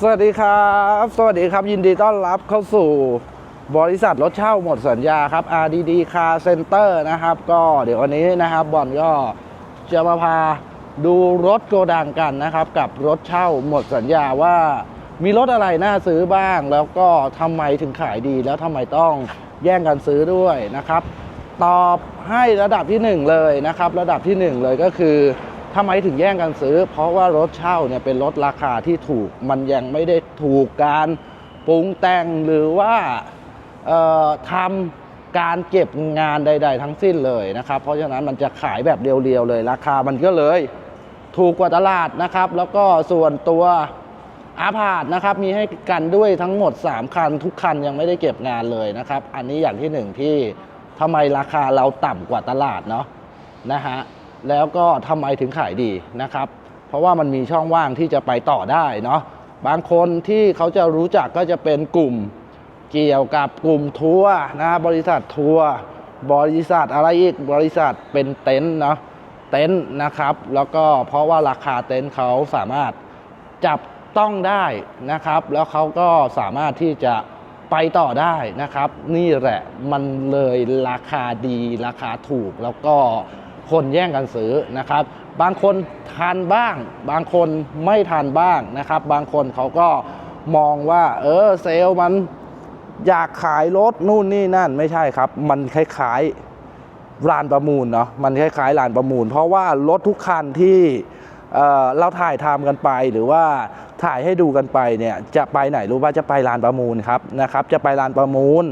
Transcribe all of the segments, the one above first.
สวัสดีครับ สวัสดีครับ ยินดีต้อนรับเข้าสู่บริษัทรถเช่าหมดสัญญาครับ RDD Car Center นะครับ ก็เดี๋ยววันนี้นะครับบอลก็จะมาพาดูรถโกดังกันนะครับ กับรถเช่าหมดสัญญาว่ามีรถอะไรน่าซื้อบ้าง แล้วก็ทำไมถึงขายดีแล้วทำไมต้องแย่งกันซื้อด้วยนะครับ ตอบให้ระดับที่หนึ่งเลยนะครับ ระดับที่หนึ่งเลยก็คือ ทำไมถึงแย่งกันซื้อ เพราะว่ารถเช่าเนี่ยเป็นรถราคาที่ถูก มันยังไม่ได้ถูกการปรุงแต่งหรือว่าทำการเก็บงานใด ๆ ทั้งสิ้นเลยนะครับ เพราะฉะนั้นมันจะขายแบบเรียวๆเลย ราคามันก็เลยถูกกว่าตลาดนะครับ แล้วก็ส่วนตัวอาพาธนะครับมีให้กันด้วยทั้งหมด 3 คัน ทุกคันยังไม่ได้เก็บงานเลยนะครับ อันนี้อย่างที่หนึ่งที่ทำไมราคาเราต่ำกว่าตลาดเนาะนะฮะ แล้วก็ทำไมถึงขายดีนะครับ เพราะว่ามันมีช่องว่างที่จะไปต่อได้เนาะบางคนที่เขาจะรู้จักก็จะเป็นกลุ่มเกี่ยวกับกลุ่มทัวร์นะบริษัททัวร์บริษัทอะไรอีกบริษัทเป็นเต็นท์เนาะเต็นท์นะครับ แล้วก็เพราะว่าราคาเต็นท์เขาสามารถจับต้องได้นะครับ แล้วเขาก็สามารถที่จะไปต่อได้นะครับ นี่แหละมันเลยราคาดีราคาถูกแล้วก็ คนแย่งกันซื้อนะครับ บางคนทานบ้าง บางคนไม่ทานบ้างนะครับ บางคนเขาก็มองว่า เออเซลมันอยากขายรถนู่นนี่นั่นไม่ใช่ครับ มันคล้ายๆลานประมูลเนาะมันคล้ายๆลานประมูล เพราะว่ารถทุกคันที่เเราถ่ายทำกันไปหรือว่าถ่ายให้ดูกันไปเนี่ยจะไปไหนรู้ว่าจะไปลานประมูลครับนะครับ จะไปลานประมูล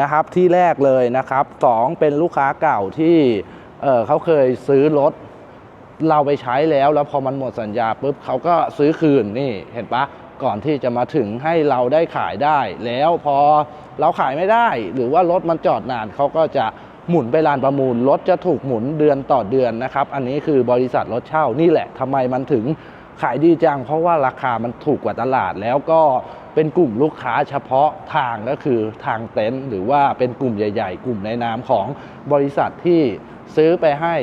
นะครับที่แรกเลยนะครับสองเป็นลูกค้าเก่าที่ เออเขาเคยซื้อรถเราไปใช้แล้วแล้วพอมันหมดสัญญาปุ๊บเขาก็ซื้อคืนนี่เห็นปะก่อนที่จะมาถึงให้เราได้ขายได้ แล้วพอเราขายไม่ได้ หรือว่ารถมันจอดนานเขาก็จะหมุนไปลานประมูลรถจะถูกหมุนเดือนต่อเดือนนะครับ อันนี้คือบริษัทรถเช่านี่แหละทำไมมันถึงขายดีจัง เพราะว่าราคามันถูกกว่าตลาด แล้วก็เป็นกลุ่มลูกค้าเฉพาะทางก็คือทางเต็นท์หรือว่าเป็นกลุ่มใหญ่ ๆ กลุ่มในนามของบริษัทที่ ซื้อไปให้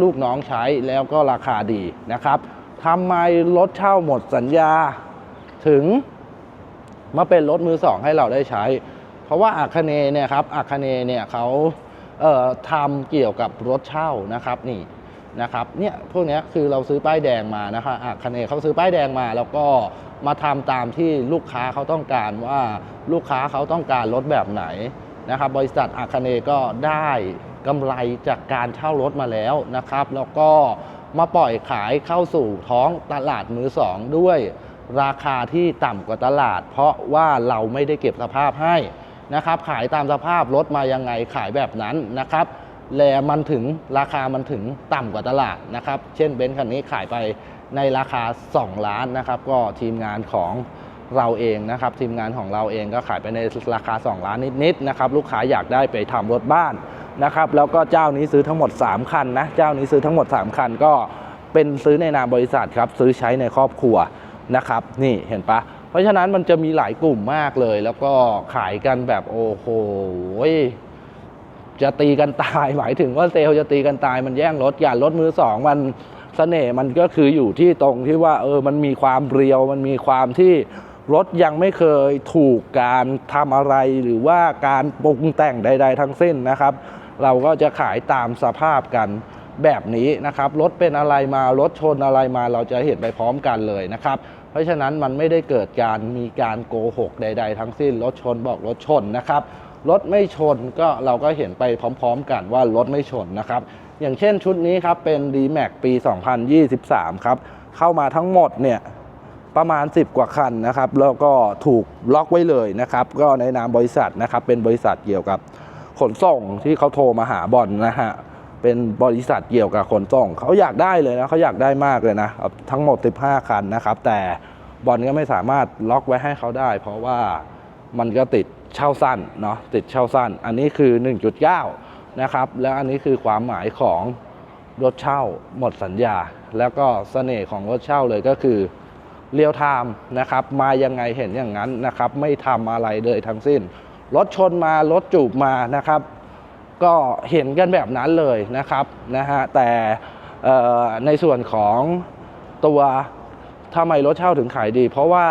ลูกน้องใช้แล้วก็ราคาดีนะครับทำไมรถเช่าหมดสัญญา ถึงมาเป็นรถมือสองให้เราได้ใช้ เพราะว่าอาคเนย์เนี่ยครับอาคเนย์เนี่ยเขาเอ่อทำเกี่ยวกับรถเช่านะครับนี่นะครับเนี่ยพวกนี้คือเราซื้อป้ายแดงมานะครับอาคเนย์เขาซื้อป้ายแดงมา แล้วก็มาทำตามที่ลูกค้าเขาต้องการว่าลูกค้าเขาต้องการรถแบบไหนนะครับบริษัทอาคเนย์ก็ได้ กำไรจากการเช่ารถมาแล้วนะครับ แล้วก็มาปล่อยขายเข้าสู่ท้องตลาดมือสองด้วย ราคาที่ต่ำกว่าตลาด เพราะว่าเราไม่ได้เก็บสภาพให้นะครับ ขายตามสภาพรถมายังไงขายแบบนั้นนะครับแลมันถึงราคามันถึงต่ำกว่าตลาดนะครับ เช่นเบนซ์คันนี้ขายไปในราคา 2 ล้านนะครับ ก็ทีมงานของเราเองนะครับ ทีมงานของเราเองก็ขายไปในราคา 2 ล้านนิดๆนะครับ ลูกค้าอยากได้ไปทำรถบ้าน นะครับแล้วก็เจ้านี้ซื้อทั้งหมด 3 คันนะเจ้านี้ซื้อทั้งหมด 3 คันก็เป็นซื้อในนามบริษัทครับซื้อใช้ในครอบครัวนะครับนี่เห็นปะเพราะฉะนั้นมันจะมีหลายกลุ่มมากเลย แล้วก็ขายกันแบบโอ้โหจะตีกันตายหมายถึงว่าเซลล์จะตีกันตายมันแย่งรถอย่ารถมือสองมันเสน่ห์มันก็คืออยู่ที่ตรงที่ว่าเออมันมีความเรียว มันมีความที่รถยังไม่เคยถูกการทำอะไรหรือว่าการปรุงแต่งใด ๆ ทั้งสิ้นนะครับ เราก็จะขายตามสภาพกันแบบนี้นะครับรถเป็นอะไรมารถชนอะไรมาเราจะเห็นไปพร้อมกันเลยนะครับ เพราะฉะนั้นมันไม่ได้เกิดการมีการโกหกใด ๆ ทั้งสิ้นรถชนบอกรถชนนะครับรถไม่ชนก็เราก็เห็นไปพร้อม ๆ กันว่ารถไม่ชนนะครับ อย่างเช่นชุดนี้ครับเป็น d m a x ปี 2023 ครับ เข้ามาทั้งหมดเนี่ยประมาณ 10 กว่าคันนะครับ แล้วก็ถูกล็อกไว้เลยนะครับ ก็ในนามบริษัทนะครับเป็นบริษัทเกี่ยวกับ ขนส่งที่เขาโทรมาหาบอลนะฮะเป็นบริษัทเกี่ยวกับขนส่ง เขาอยากได้เลยนะเขาอยากได้มากเลยนะทั้งหมด 15 คันนะครับ แต่บอลก็ไม่สามารถล็อกไว้ให้เขาได้ เพราะว่ามันก็ติดเช่าสั้นเนาะติดเช่าสั้น อันนี้คือ 1.9 นะครับ แล้วอันนี้คือความหมายของรถเช่าหมดสัญญา แล้วก็เสน่ห์ของรถเช่าเลยก็คือเรียวไทม์นะครับ มายังไงเห็นอย่างนั้นนะครับ ไม่ทำอะไรเลยทั้งสิ้น รถชนมารถจูบมานะครับ ก็เห็นกันแบบนั้นเลยนะครับนะฮะแต่ในส่วนของตัวทำไมรถเช่าถึงขายดี เพราะว่า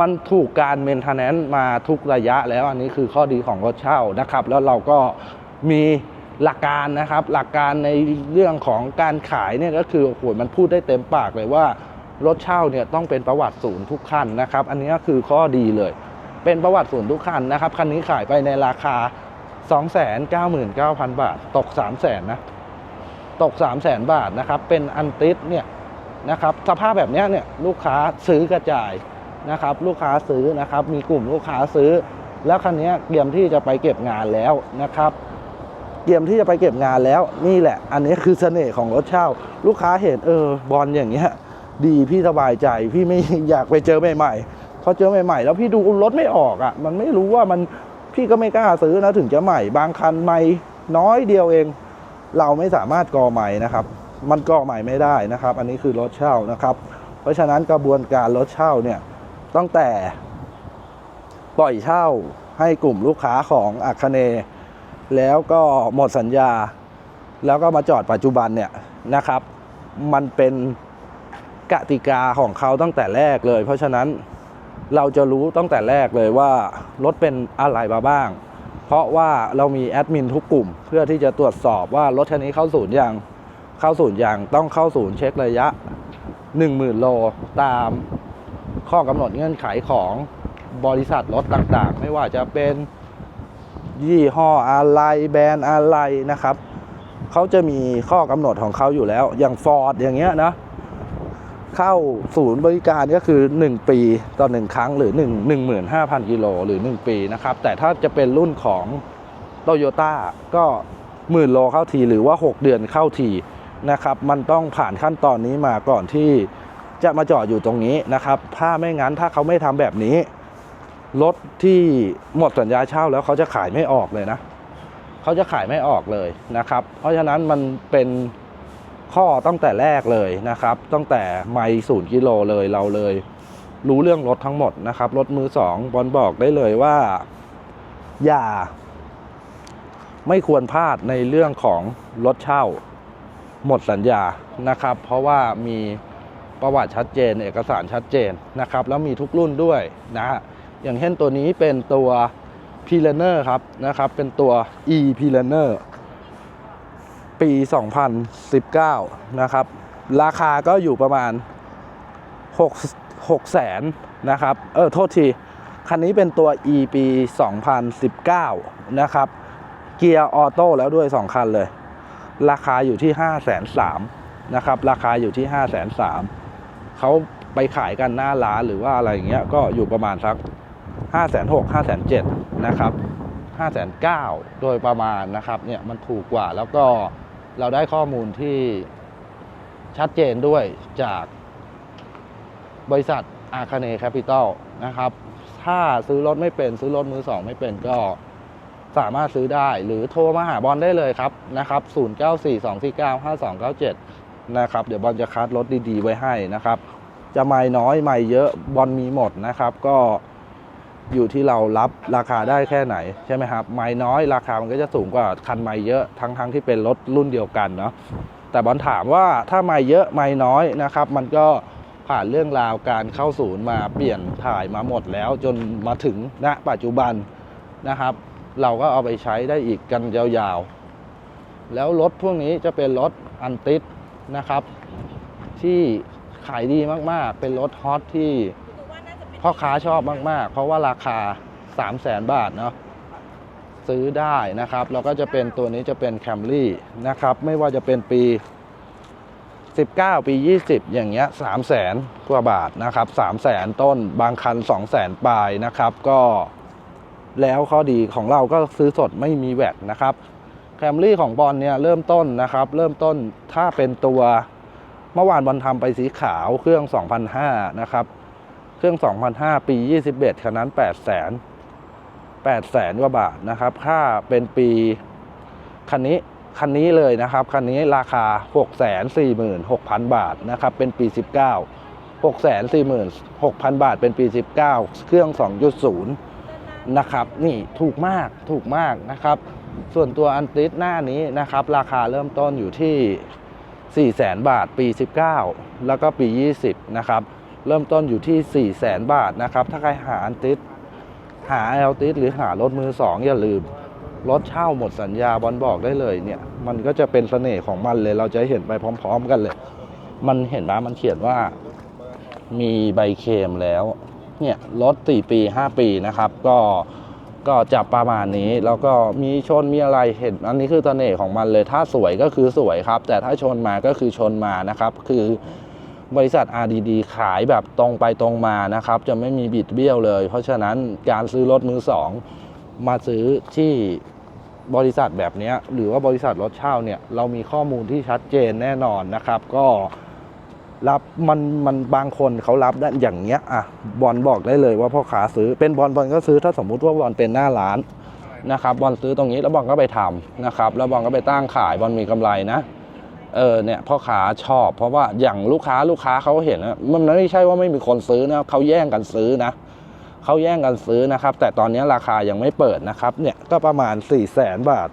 มันถูกการเมนเทนแนนซ์มาทุกระยะแล้วอันนี้คือข้อดีของรถเช่านะครับ แล้วเราก็มีหลักการนะครับ หลักการในเรื่องของการขายเนี่ยก็คือโอ้โหมันพูดได้เต็มปากเลยว่ารถเช่าเนี่ยต้องเป็นประวัติศูนย์ทุกคันนะครับ อันนี้ก็คือข้อดีเลย เป็นประวัติศูนย์ทุกคันนะครับ คันนี้ขายไปในราคา 299,000 บาท ตก 300,000นะ ตก 300,000 บาทนะครับ เป็นอันติสเนี่ยนะครับ สภาพแบบนี้เนี่ยลูกค้าซื้อกระจายนะครับ ลูกค้าซื้อนะครับ มีกลุ่มลูกค้าซื้อ แล้วคันนี้เตรียมที่จะไปเก็บงานแล้วนะครับเตรียมที่จะไปเก็บงานแล้วนี่แหละ อันนี้คือเสน่ห์ของรถเช่า ลูกค้าเห็นเออบอลอย่างเงี้ยดีพี่สบายใจพี่ไม่อยากไปเจอใหม่ๆ พอเจอใหม่ๆ แล้วพี่ดูรถไม่ออกอะ มันไม่รู้ว่ามันพี่ก็ไม่กล้าซื้อนะถึงจะใหม่ บางคันใหม่น้อยเดียวเอง เราไม่สามารถกอใหม่นะครับ มันกอใหม่ไม่ได้นะครับ อันนี้คือรถเช่านะครับ เพราะฉะนั้นกระบวนการรถเช่าเนี่ยตั้งแต่ปล่อยเช่าให้กลุ่มลูกค้าของอาคเนย์แล้วก็หมดสัญญา แล้วก็มาจอดปัจจุบันเนี่ยนะครับ มันเป็นกติกาของเขาตั้งแต่แรกเลย เพราะฉะนั้น เราจะรู้ตั้งแต่แรกเลยว่ารถเป็นอะไรมาบ้าง เพราะว่าเรามีแอดมินทุกกลุ่ม เพื่อที่จะตรวจสอบว่ารถคันนี้เข้าศูนย์อย่างเข้าศูนย์อย่างต้องเข้าศูนย์เช็คระยะ 10,000 โลตามข้อกำหนดเงื่อนไขของบริษัทรถต่างๆ ไม่ว่าจะเป็นยี่ห้ออะไรแบรนด์อะไรนะครับเขาจะมีข้อกำหนดของเขาอยู่แล้ว อย่าง Ford อย่างเงี้ยนะ เข้าศูนย์บริการก็คือ 1 ปีต่อ 1 ครั้งหรือ 1 15,000กิโลหรือ 1 ปีนะครับ แต่ถ้าจะเป็นรุ่นของโตโยต้าก็หมื่นโลเข้าทีหรือว่า 6 เดือนเข้าทีนะครับ มันต้องผ่านขั้นตอนนี้มาก่อนที่จะมาจอดอยู่ตรงนี้นะครับ ถ้าไม่งั้นถ้าเขาไม่ทำแบบนี้รถที่หมดสัญญาเช่าแล้วเขาจะขายไม่ออกเลยนะ เขาจะขายไม่ออกเลยนะครับ เพราะฉะนั้นมันเป็น ข้อตั้งแต่แรกเลยนะครับ ตั้งแต่ไม่ศูนย์กิโลเลยเราเลย รู้เรื่องรถทั้งหมดนะครับ รถมือสองบอลบอกได้เลยว่า อย่า ไม่ควรพลาดในเรื่องของรถเช่า หมดสัญญานะครับ เพราะว่ามีประวัติชัดเจน เอกสารชัดเจนนะครับ แล้วมีทุกรุ่นด้วยนะฮะอย่างเช่นตัวนี้เป็นตัว p l a n e r ครับนะครับ เป็นตัว e p l a n e r ปี 2019 นะครับ ราคาก็อยู่ประมาณ 6 6แสนนะครับ เออ โทษที คันนี้เป็นตัว e ปี 2019 นะครับ เกียร์ออโต้แล้วด้วย 2 คันเลย ราคาอยู่ที่ 5 3 0 0 0นะครับ ราคาอยู่ที่ 5 3 0 0 0เขาไปขายกันหน้าร้านหรือว่าอะไรอย่างเงี้ย ก็อยู่ประมาณสัก 5 6 0 0 0 5 7 0 0นะครับ5 9 0 0 0โดยประมาณนะครับ เนี่ย มันถูกกว่าแล้วก็ เราได้ข้อมูลที่ชัดเจนด้วยจากบริษัทอาคาเนแคปิตอลนะครับ ถ้าซื้อรถไม่เป็นซื้อรถมือสองไม่เป็นก็สามารถซื้อได้หรือโทรมาหาบอลได้เลยครับนะครับ 0942495297 นะครับ เดี๋ยวบอลจะคัดรถดีๆ ไว้ให้นะครับ จะไม่น้อยไม่เยอะบอลมีหมดนะครับ ก็ อยู่ที่เรารับราคาได้แค่ไหนใช่ไหมครับไม่น้อยราคามันก็จะสูงกว่าคันไม่เยอะทั้งๆทที่เป็นรถรุ่นเดียวกันเนาะแต่บอลถามว่าถ้าไม่เยอะไม่น้อยนะครับ มันก็ผ่านเรื่องราวการเข้าศูนย์มาเปลี่ยนถ่ายมาหมดแล้วจนมาถึงณปัจจุบันนะครับ เราก็เอาไปใช้ได้อีกกันยาวๆ แล้วรถพวกนี้จะเป็นรถอันติดนะครับ ที่ขายดีมากๆ เป็นรถฮอตที่ พ่อค้าชอบมาก ๆ เพราะว่าราคา 3 0 0แสนบาทเนาะซื้อได้นะครับ แล้วก็จะเป็นตัวนี้จะเป็นแคมรี่นะครับ ไม่ว่าจะเป็นปี 19 ปี 20 อย่างเงี้ย3 0 0แสนกว่าบาทนะครับ3 0 0แสนต้นบางคัน 2 0 0แสนปลายนะครับ ก็แล้วข้อดีของเราก็ซื้อสดไม่มีแวดนะครับแคมรี่ของบอลเนี่ยเริ่มต้นนะครับ เริ่มต้นถ้าเป็นตัวเมื่อวานบอลทำไปสีขาวเครื่อง2,500นะครับ เครื่อง2,500ปี 21คันนั้น 8 0 0แสน8แสนกว่าบาทนะครับถ้าเป็นปีคันนี้คันนี้เลยนะครับ คันนี้ราคา 6 4 6 0 0 0 บาทนะครับ เป็นปี 19 6 4 4 6 0 0 0 บาท เป็นปี 19 เครื่อง 2.0 นะครับ นี่ถูกมาก ถูกมากนะครับ ส่วนตัวอันติสหน้านี้นะครับ ราคาเริ่มต้นอยู่ที่ 4 0 0แสนบาท ปี 19 แล้วก็ปี 20 นะครับ เริ่มต้นอยู่ที่ 4 0 0แสนบาทนะครับ ถ้าใครหาอันติสหาเอลติสหรือหารถมือสองอย่าลืม รถเช่าหมดสัญญาบอลบอกได้เลยเนี่ย มันก็จะเป็นเสน่ห์ของมันเลย เราจะเห็นไปพร้อม ๆ กันเลย มันเห็นไหมมันเขียนว่ามีใบเคลมแล้ว เนี่ยรถ4ปี5ปีนะครับ ก็ก็จะประมาณนี้ แล้วก็มีชนมีอะไรเห็น อันนี้คือเสน่ห์ของมันเลย ถ้าสวยก็คือสวยครับ แต่ถ้าชนมาก็คือชนมานะครับ คือ บริษัท RDD ขายแบบตรงไปตรงมานะครับ จะไม่มีบิดเบี้ยวเลย เพราะฉะนั้นการซื้อรถมือสองมาซื้อที่บริษัทแบบนี้หรือว่าบริษัทรถเช่าเนี่ยเรามีข้อมูลที่ชัดเจนแน่นอนนะครับ ก็รับมันมันบางคนเขารับได้อย่างเงี้ยอะบอลบอกได้เลยว่าพ่อค้าซื้อเป็นบอลบอลก็ซื้อถ้าสมมุติว่าบอลเป็นหน้าร้านนะครับบอลซื้อตรงนี้แล้วบอลก็ไปทำนะครับ แล้วบอลก็ไปตั้งขายบอลมีกำไรนะ เออเนี่ยพ่อค้าชอบ เพราะว่าอย่างลูกค้าลูกค้าเขาเห็นนะมันไม่ใช่ว่าไม่มีคนซื้อนะเขาแย่งกันซื้อนะเขาแย่งกันซื้อนะครับ แต่ตอนนี้ราคายังไม่เปิดนะครับ เนี่ยก็ประมาณ 4 0 0แสนบาท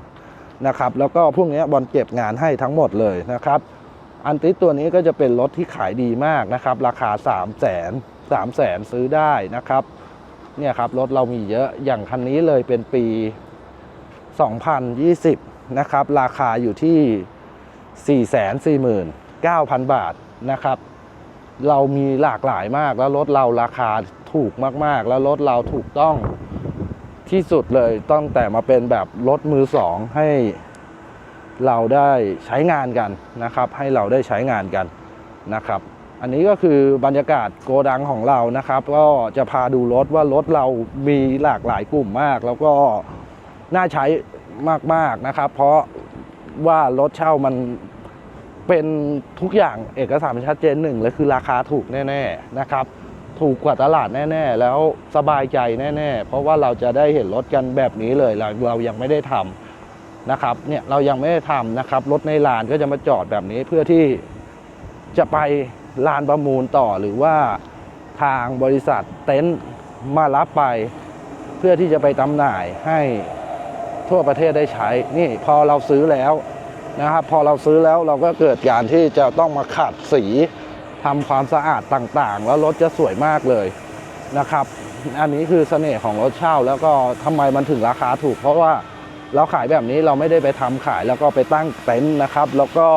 นะครับ แล้วก็พวกนี้บอลเก็บงานให้ทั้งหมดเลยนะครับ อันติตัวนี้ก็จะเป็นรถที่ขายดีมากนะครับ ราคา 3 0 0แสน3 0 0แสนซื้อได้นะครับเนี่ยครับรถเรามีเยอะอย่างคันนี้เลยเป็นปี 2020 นะครับ ราคาอยู่ที่ 449,000 บาทนะครับ เรามีหลากหลายมากแล้วรถเราราคาถูกมากๆ แล้วรถเราถูกต้องที่สุดเลยตั้งแต่มาเป็นแบบรถมือสองให้เราได้ใช้งานกันนะครับ ให้เราได้ใช้งานกันนะครับ อันนี้ก็คือบรรยากาศโกดังของเรานะครับ ก็จะพาดูรถว่ารถเรามีหลากหลายกลุ่มมาก แล้วก็น่าใช้มากๆนะครับ เพราะ ว่ารถเช่ามันเป็นทุกอย่างเอกสารชัดเจนหนึ่งเลยคือราคาถูกแน่ๆนะครับ ถูกกว่าตลาดแน่ ๆ แล้วสบายใจแน่ ๆ เพราะว่าเราจะได้เห็นรถกันแบบนี้เลยเราเรายังไม่ได้ทำนะครับเนี่ยเรายังไม่ได้ทำนะครับรถในลานก็จะมาจอดแบบนี้เพื่อที่จะไปลานประมูลต่อหรือว่าทางบริษัทเต็นท์มารับไป เพื่อที่จะไปจำหน่ายให้ ทั่วประเทศได้ใช้ นี่พอเราซื้อแล้วนะครับพอเราซื้อแล้วเราก็เกิดการที่จะต้องมาขัดสีทำความสะอาดต่างๆ แล้วรถจะสวยมากเลยนะครับ อันนี้คือเสน่ห์ของรถเช่า แล้วก็ทำไมมันถึงราคาถูก เพราะว่าเราขายแบบนี้เราไม่ได้ไปทำขายแล้วก็ไปตั้งเต็นท์นะครับ แล้วก็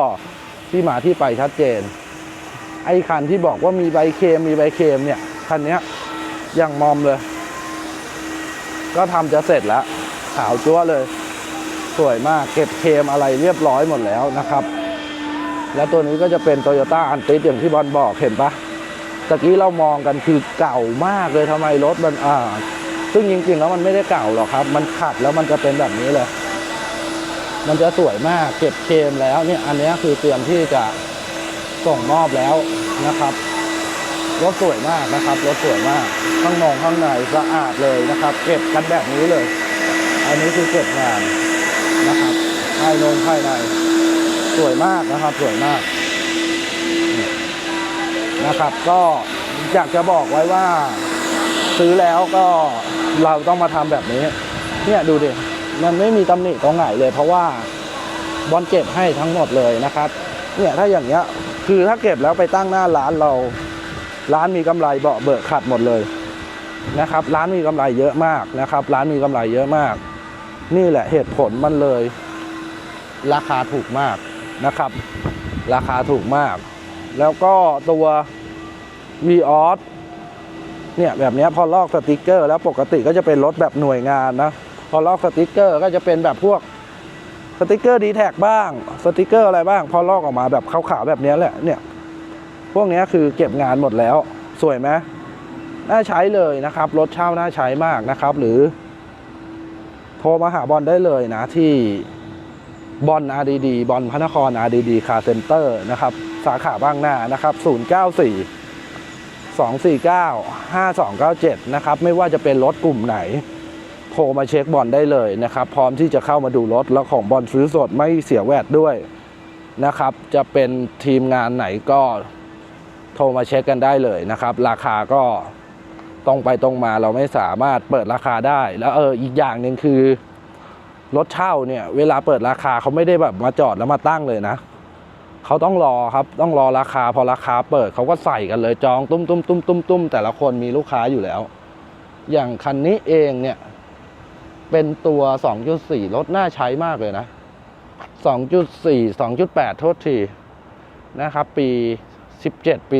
ที่มาที่ไปชัดเจน ไอ้คันที่บอกว่ามีใบเคมมีใบเคมเนี่ยคันนี้ยยังมอมเลย ก็ทำจะเสร็จแล้ว ขาวจั๊วเลย สวยมากเก็บเคมอะไรเรียบร้อยหมดแล้วนะครับ แล้วตัวนี้ก็จะเป็น Toyota a n t i s อย่างที่บอลบอกเห็นปะตะกี้เรามองกันคือเก่ามากเลยทำไมรถมันอ่า ซึ่งจริงๆแล้วมันไม่ได้เก่าหรอกครับ มันขัดแล้วมันจะเป็นแบบนี้เลย มันจะสวยมากเก็บเคมแล้วเนี่ยอันนี้คือเตรียมที่จะส่งมอบแล้วนะครับรถสวยมากนะครับรถสวยมากข้างนอกข้างในสะอาดเลยนะครับ เก็บกันแบบนี้เลย อันนี้คือเก็บงานนะครับภายนงภายในสวยมากนะครับ สวยมากนะครับ ก็อยากจะบอกไว้ว่า ซื้อแล้วก็เราต้องมาทำแบบนี้ เนี่ยดูดิมันไม่มีตำหนิตรงไหนเลย เพราะว่าบอลเก็บให้ทั้งหมดเลยนะครับ เนี่ยถ้าอย่างเงี้ยคือถ้าเก็บแล้วไปตั้งหน้าร้านเรา ร้านมีกำไรเบาะเบิกขัดหมดเลยนะครับ ร้านมีกำไรเยอะมากนะครับ ร้านมีกำไรเยอะมาก นี่แหละเหตุผลมันเลย ราคาถูกมากนะครับ ราคาถูกมาก แล้วก็ตัว v ีออสเนี่ยแบบนี้พอลอกสติกเกอร์ แล้วปกติก็จะเป็นรถแบบหน่วยงานนะ พอลอกสติกเกอร์ก็จะเป็นแบบพวกสติกเกอร์ดีแท็กบ้าง สติกเกอร์อะไรบ้าง พอลอกออกมาแบบขาวๆแบบนี้แหละเนี่ย พวกนี้คือเก็บงานหมดแล้ว สวยไหมน่าใช้เลยนะครับ รถเช่าน่าใช้มากนะครับ หรือ โทรมาหาบอลได้เลยนะที่บอล RDD บอลพระนคร RDD คาเซ็นเตอร์นะครับ สาขาบางนานะครับ 094 249 5297 นะครับ ไม่ว่าจะเป็นรถกลุ่มไหน โทรมาเช็คบอลได้เลยนะครับ พร้อมที่จะเข้ามาดูรถ แล้วของบอลซื้อสดไม่เสียแวดด้วยนะครับ จะเป็นทีมงานไหนก็โทรมาเช็คกันได้เลยนะครับ ราคาก็ ตรงไปตรงมาเราไม่สามารถเปิดราคาได้ แล้วเอออีกอย่างหนึ่งคือรถเช่าเนี่ย เวลาเปิดราคาเขาไม่ได้แบบมาจอดแล้วมาตั้งเลยนะเขาต้องรอครับต้องรอราคาพอราคาเปิดเขาก็ใส่กันเลยจองตุ้มตุ้มตุ้มตุ้มตุ้มแต่ละคนมีลูกค้าอยู่แล้ว อย่างคันนี้เองเนี่ย เป็นตัว 2.4 รถน่าใช้มากเลยนะ 2.4 2.8 โทษทีนะครับ ปี 17 ปี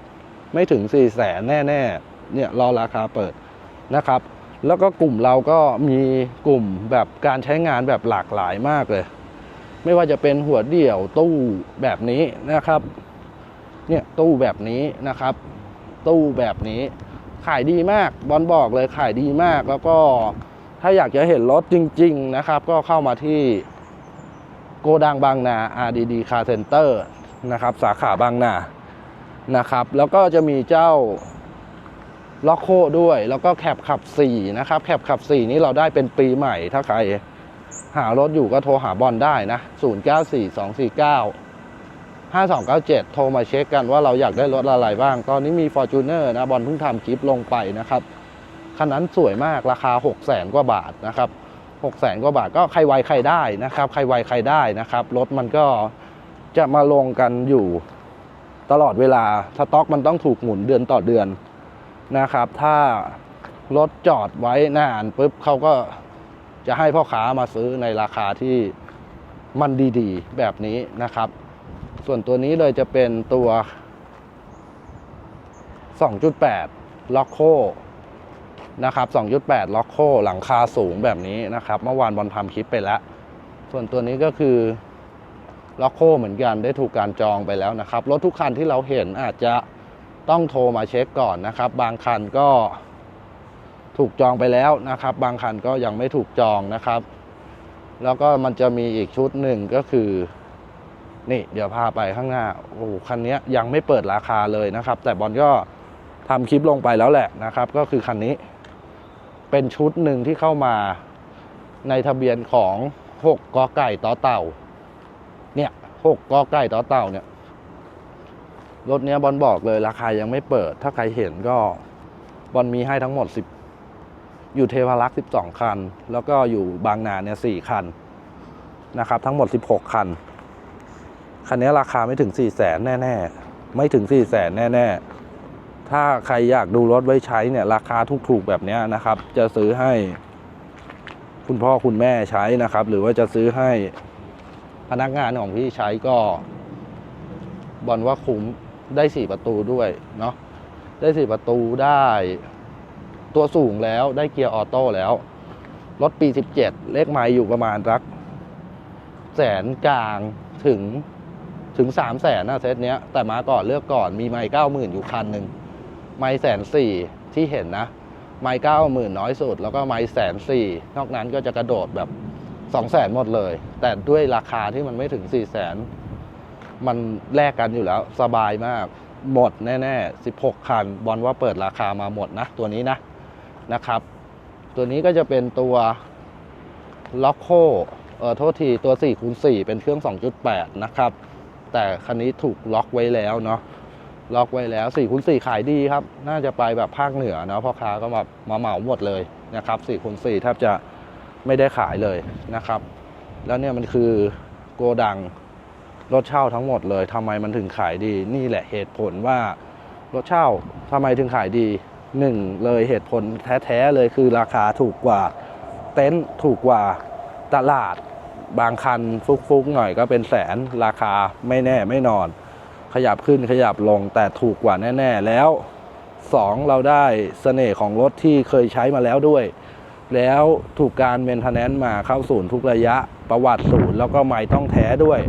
18 ไม่ถึง 4 แสนแน่ ๆ เนี่ยรอราคาเปิดนะครับ แล้วก็กลุ่มเราก็มีกลุ่มแบบการใช้งานแบบหลากหลายมากเลย ไม่ว่าจะเป็นหัวเดี่ยวตู้แบบนี้นะครับ เนี่ยตู้แบบนี้นะครับ ตู้แบบนี้ขายดีมากบอลบอกเลยขายดีมากแล้วก็ถ้าอยากจะเห็นรถจริง ๆนะครับ ก็เข้ามาที่โกดังบางนา RDD Car Center นะครับ สาขาบางนานะครับ แล้วก็จะมีเจ้า ล็อกโคด้วย แล้วก็แคปขับ 4 นะครับ แคปขับ 4 นี้เราได้เป็นปีใหม่ ถ้าใครหารถอยู่ก็โทรหาบอลได้นะ 094249 5297 โทรมาเช็คกันว่าเราอยากได้รถอะไรบ้าง ตอนนี้มี Fortuner นะ บอลเพิ่งทำคลิปลงไปนะครับ คันนั้นสวยมาก ราคา 6 0แสนกว่าบาทนะครับ 6 0แสนกว่าบาทก็ใครไวใครได้นะครับ ใครไวใครได้นะครับ รถมันก็จะมาลงกันอยู่ตลอดเวลาสต็อกมันต้องถูกหมุนเดือนต่อเดือน นะครับ ถ้ารถจอดไว้นานปุ๊บเขาก็จะให้พ่อค้ามาซื้อในราคาที่มันดีๆ แบบนี้นะครับ ส่วนตัวนี้เลยจะเป็นตัว 2.8 ล็อกโคนะครับ 2.8 ล็อกโคหลังคาสูงแบบนี้นะครับ เมื่อวานบอลทำคลิปไปแล้ว ส่วนตัวนี้ก็คือล็อกโคเหมือนกันได้ถูกการจองไปแล้วนะครับ รถทุกคันที่เราเห็นอาจจะ ต้องโทรมาเช็คก่อนนะครับ บางคันก็ถูกจองไปแล้วนะครับ บางคันก็ยังไม่ถูกจองนะครับ แล้วก็มันจะมีอีกชุดหนึ่งก็คือ นี่เดี๋ยวพาไปข้างหน้าโอ้คันนี้ยังไม่เปิดราคาเลยนะครับ แต่บอลก็ทำคลิปลงไปแล้วแหละนะครับ ก็คือคันนี้ เป็นชุดหนึ่งที่เข้ามาในทะเบียนของ 6กกไก่ต่อเต่า เนี่ย6กกไก่ต่อเต่าเนี่ย รถเนี้ยบอลบอกเลยราคายังไม่เปิด ถ้าใครเห็นก็บอลมีให้ทั้งหมด 10 อยู่เทพารักษ์12 คัน แล้วก็อยู่บางนาเนี่ย4คันนะครับ ทั้งหมด 16 คัน คันนี้ราคาไม่ถึง 4 0 0แสนแน่ๆ ไม่ถึง 4 0 0แสนแน่ๆ ถ้าใครอยากดูรถไว้ใช้เนี่ย ราคาถูกๆแบบนี้นะครับ จะซื้อให้ คุณพ่อคุณแม่ใช้นะครับ หรือว่าจะซื้อให้พนักงานของพี่ใช้ก็บอลว่าคุ้ม ได้4ประตูด้วยเนาะได้4ประตูได้ ตัวสูงแล้วได้เกียร์ออโต้แล้ว รถปี17เจ็ดเลขไมล์อยู่ประมาณสัก แสนกลางถึงถึงสามแสนนะเซตเนี้ย แต่มาก่อนเลือกก่อนมีไมล์เก้าหมื่นอยู่คันหนึ่งไมล์แสนสี่ที่เห็นนะ ไมล์เก้าหมื่นน้อยสุด แล้วก็ไมล์แสนสี่นอกนั้นก็จะกระโดดแบบสองแสนหมดเลย แต่ด้วยราคาที่มันไม่ถึงสี่แสน มันแลกกันอยู่แล้วสบายมาก หมดแน่ๆ 16 คัน บอลว่าเปิดราคามาหมดนะ ตัวนี้นะนะครับ ตัวนี้ก็จะเป็นตัวล็อกโคเออโทษทีตัว4คูณ4เป็นเครื่อง 2.8 นะครับ แต่คันนี้ถูกล็อกไว้แล้วเนาะล็อกไว้แล้ว4คูณ4ขายดีครับ น่าจะไปแบบภาคเหนือเนาะพ่อค้าก็มามาเหมาหมดเลยนะครับ4คูณ4แทบจะไม่ได้ขายเลยนะครับ แล้วเนี่ยมันคือโกดัง รถเช่าทั้งหมดเลยทำไมมันถึงขายดี นี่แหละเหตุผลว่ารถเช่าทำไมถึงขายดีหนึ่งเลยเหตุผลแท้ๆเลยคือราคาถูกกว่า เต็นท์ถูกกว่าตลาดบางคันฟุกๆหน่อยก็เป็นแสนราคาไม่แน่ไม่นอน ขยับขึ้นขยับลงแต่ถูกกว่าแน่ ๆ แล้วสองเราได้เสน่ห์ของรถที่เคยใช้มาแล้วด้วย แล้วถูกการเมนเทนแนนซ์มาเข้าศูนย์ทุกระยะประวัติศูนย์แล้วก็ไม่ต้องแท้ด้วย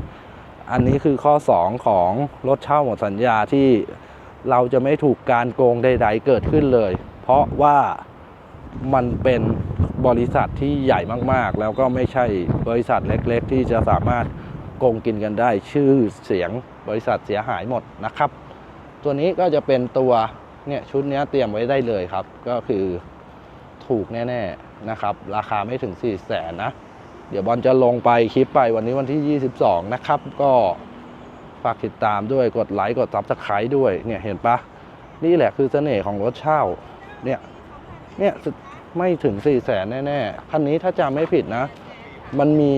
อันนี้คือข้อ 2 ของรถเช่าหมดสัญญาที่เราจะไม่ถูกการโกงใด ๆ เกิดขึ้นเลย เพราะว่ามันเป็นบริษัทที่ใหญ่มากๆ แล้วก็ไม่ใช่บริษัทเล็กๆ ที่จะสามารถโกงกินกันได้ชื่อเสียงบริษัทเสียหายหมดนะครับ ตัวนี้ก็จะเป็นตัวเนี่ยชุดนี้เตรียมไว้ได้เลยครับ ก็คือถูกแน่ ๆ นะครับ ราคาไม่ถึง4 0 0แสนนะ เดี๋ยวบอลจะลงไปคลิปไปวันนี้วันที่ 22 นะครับ ก็ฝากติดตามด้วยกดไลค์กดซับสไครต์ด้วยเนี่ยเห็นปะนี่แหละคือเสน่ห์ของรถเช่า เนี่ยเนี่ยไม่ถึง4 0 0แสนแน่ๆ คันนี้ถ้าจำไม่ผิดนะ มันมี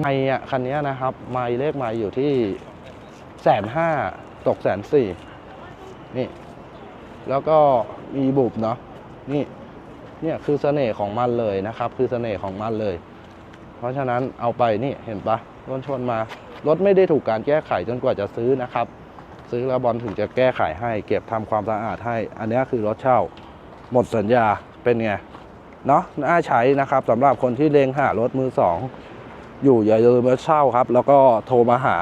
ไม่อะคันนี้นะครับ ไม่เลขไม่อยู่ที่แสนห้าตกแสนสี่นี่ แล้วก็มีบุบเนาะนี่ เนี่ยคือเสน่ห์ของมันเลยนะครับ คือเสน่ห์ของมันเลย เพราะฉะนั้นเอาไปนี่เห็นปะรถชนมารถไม่ได้ถูกการแก้ไขจนกว่าจะซื้อนะครับ ซื้อแล้วบอลถึงจะแก้ไขให้ เก็บทำความสะอาดให้ อันนี้คือรถเช่า หมดสัญญาเป็นไงเนาะน่าใช้นะครับสำหรับคนที่เลงหารถมือสองอยู่อย่าลืมมาเช่าครับ แล้วก็โทรมาหา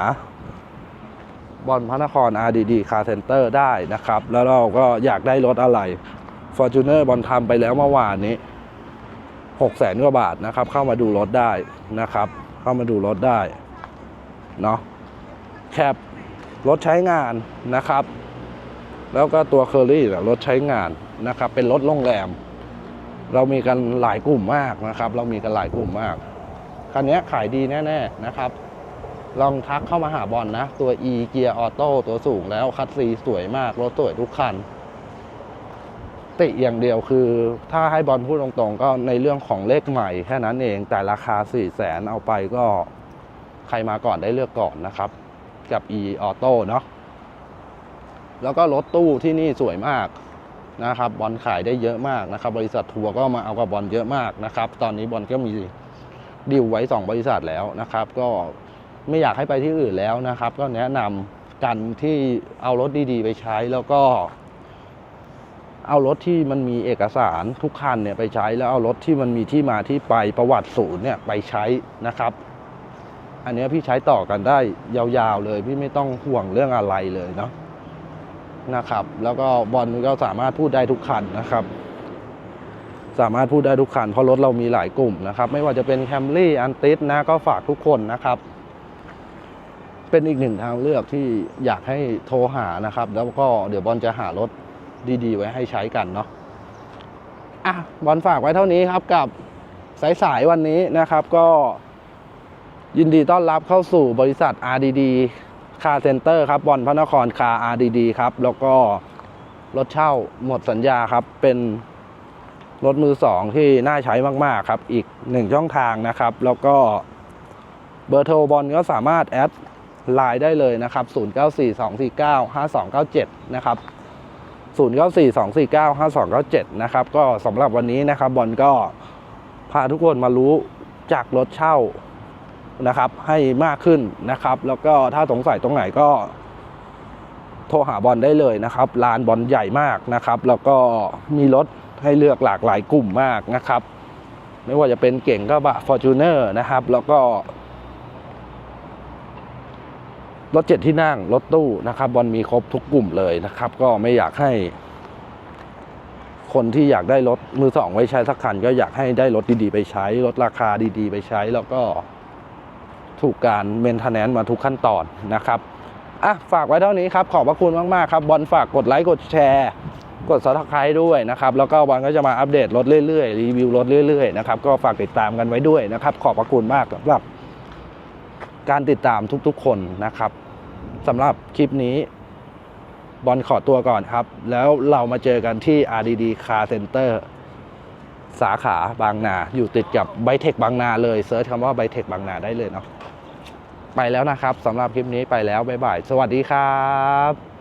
บอลพระนคร RDD Car Center ได้นะครับ แล้วเราก็อยากได้รถอะไร Fortuner บอลทำไปแล้วเมื่อวานนี้6 0แสนกว่าบาทนะครับ เข้ามาดูรถได้นะครับ เข้ามาดูรถได้เนาะแคปรถใช้งานนะครับ แล้วก็ตัวเคอรี่รถใช้งานนะครับ เป็นรถโรงแรม เรามีกันหลายกลุ่มมากนะครับ เรามีกันหลายกลุ่มมากคันนี้ขายดีแน่ ๆนะครับ ลองทักเข้ามาหาบอลนะตัว e เกียร์ออโต้ตัวสูงแล้วคัดซีสวยมาก รถสวยทุกคัน ติอย่างเดียวคือ ถ้าให้บอลพูดตรงๆ ก็ในเรื่องของเลขใหม่แค่นั้นเอง แต่ราคา 4 0 0แสนเอาไปก็ใครมาก่อนได้เลือกก่อนนะครับ กับ e ออโต้เนาะแล้วก็รถตู้ที่นี่สวยมากนะครับ บอลขายได้เยอะมากนะครับ บริษัททัวร์ก็มาเอากับบอลเยอะมากนะครับ ตอนนี้บอลก็มีดีลไว้ 2 บริษัทแล้วนะครับ ก็ไม่อยากให้ไปที่อื่นแล้วนะครับ ก็แนะนำกันที่เอารถดีๆ ไปใช้แล้วก็ เอารถที่มันมีเอกสารทุกคันเนี่ยไปใช้แล้วเอารถที่มันมีที่มาที่ไปประวัติศูนย์เนี่ยไปใช้นะครับ อันนี้พี่ใช้ต่อกันได้ยาวๆเลย พี่ไม่ต้องห่วงเรื่องอะไรเลยเนาะนะครับ แล้วก็บอลก็สามารถพูดได้ทุกคันนะครับ สามารถพูดได้ทุกคันเพราะรถเรามีหลายกลุ่มนะครับ ไม่ว่าจะเป็นแคมรี่อันติสนะก็ฝากทุกคนนะครับเป็นอีกหนึ่งทางเลือกที่อยากให้โทรหานะครับ แล้วก็เดี๋ยวบอลจะหารถ ดีๆ ไว้ให้ใช้กันเนาะอะบอลฝากไว้เท่านี้ครับกับสายๆวันนี้นะครับก็ยินดีต้อนรับเข้าสู่บริษัท RDD Car Center ครับบอลพระนครคา RDD ครับ แล้วก็รถเช่าหมดสัญญาครับ เป็นรถมือสองที่น่าใช้มาก ๆ ครับ อีกหนึ่งช่องทางนะครับ แล้วก็เบอร์โทรบอลก็สามารถแอดไลน์ได้เลยนะครับ 0942495297 นะครับ 0942495297 นะครับก็สำหรับวันนี้นะครับบอลก็พาทุกคนมารู้จากรถเช่านะครับ ให้มากขึ้นนะครับ แล้วก็ถ้าสงสัยตรงไหนก็โทรหาบอลได้เลยนะครับลานบอลใหญ่มากนะครับ แล้วก็มีรถให้เลือกหลากหลายกลุ่มมากนะครับ ไม่ว่าจะเป็นเก่งก็บะฟอร์จูเนอร์นะครับ แล้วก็ รถเจ็ดที่นั่ง รถตู้นะครับบอลมีครบทุกกลุ่มเลยนะครับ ก็ไม่อยากให้ คนที่อยากได้รถมือสองไว้ใช้สักคัน ก็อยากให้ได้รถดีๆ ไปใช้ รถราคาดีๆ ไปใช้แล้วก็ถูกการเมนเทนแนนซ์มาทุกขั้นตอนนะครับอะฝากไว้เท่านี้ครับ ขอบพระคุณมากๆครับบอลฝากกดไลค์กดแชร์กดซับสไครต์ด้วยนะครับ แล้วก็บอลก็จะมาอัปเดตรถเรื่อยๆ รีวิวรถเรื่อยๆนะครับ ก็ฝากติดตามกันไว้ด้วยนะครับ ขอบพระคุณมากสำหรับ การติดตามทุกๆคนนะครับ สำหรับคลิปนี้ บอลขอตัวก่อนครับ แล้วเรามาเจอกันที่ RDD Car Center สาขาบางนา อยู่ติดกับไบเทคบางนาเลยเซิร์ชคำว่าไบเทคบางนาได้เลยเนาะไปแล้วนะครับสำหรับคลิปนี้ไปแล้ว บ๊ายบาย สวัสดีครับ